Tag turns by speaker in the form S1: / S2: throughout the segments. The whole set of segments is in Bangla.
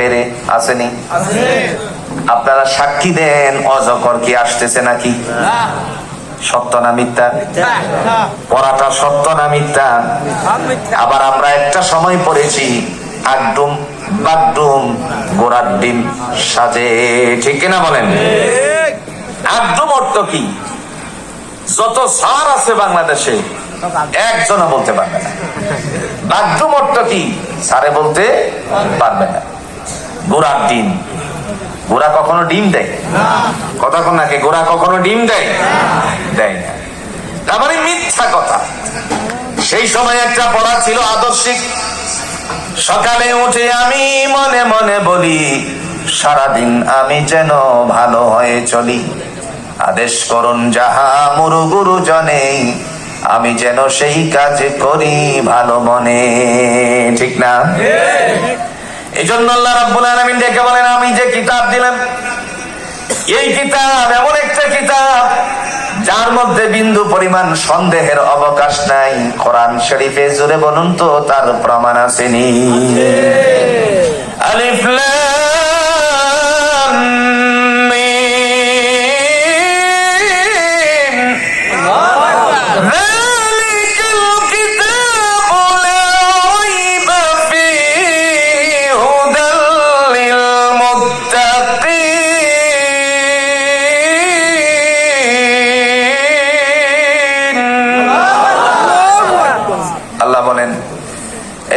S1: পেরে আসেনি। আপনারা সাক্ষী দেন অজকর কি আসতেছে নাকি? সত্য না মিথ্যা? পড়াটা সত্য না মিথ্যা? আবার আমরা একটা সময় পড়েছি আগডুম বাগডুম গোড়ার ডিম সাজে। ঠিক কিনা বলেন? আগডুম অর্থ কি? যত সার আছে বাংলাদেশে, একজনও বলতে পারবে না। বাগডুম অর্থ কি? সারে বলতে পারবে না। গোড়ার ডিম। গোড়া কখনো ডিম দেয়? কথা কোন নাকি গোড়া কখনো ডিম দেয়? দেয় না। তার মানে মিথ্যা কথা। সেই সময় একটা পড়া ছিল আদর্শিক। সকালে উঠে আমি মনে মনে বলি, সারাদিন আমি যেন ভালো হয়ে চলি। আদেশ করুন যাহা মুরু গুরু জনে আমি যেন সেই কাজ করি ভালো মনে। ঠিক না? জন্য আল্লাহ রাব্বুল আলামিন ডেকে বলেন, আমি যে কিতাব দিলাম, এই কিতাব এমন একটা কিতাব যার মধ্যে বিন্দু পরিমাণ সন্দেহের অবকাশ নাই। কোরআন শরীফে জুড়ে বলুন তো, তার প্রমাণ আসেনি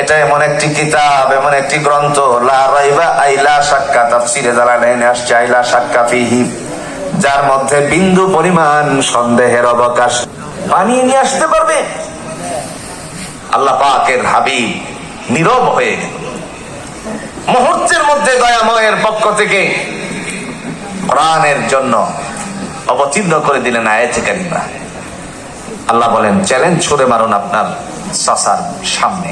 S1: এটা এমন একটি কিতাব, এমন একটি গ্রন্থ, লা রাইবা আইলা সাক্কা তাফসিরে জালালাইনে আসছে আইলা সাক্কা ফিহি, যার মধ্যে বিন্দু পরিমাণ সন্দেহের অবকাশ। বানিয়ে নিয়ে আসতে পারবে? আল্লাহ পাকের হাবিব নীরব হয়ে মুহূর্তের মধ্যে দয়াময়ের পক্ষ থেকে কোরআনের জন্য অবতীর্ণ করে দিলেন আয়াতে কারিমা। আল্লাহ বলেন, চ্যালেঞ্জ ছুড়ে মারুন আপনার সাসার সামনে।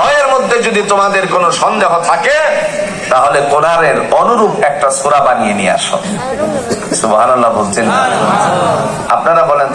S1: ভয়ের মধ্যে যদি তোমাদের কোনো সন্দেহ থাকে, তাহলে কোরআনের অনুরূপ একটা সোরা বানিয়ে নিয়ে আসো। বলছেন আপনারা বলেন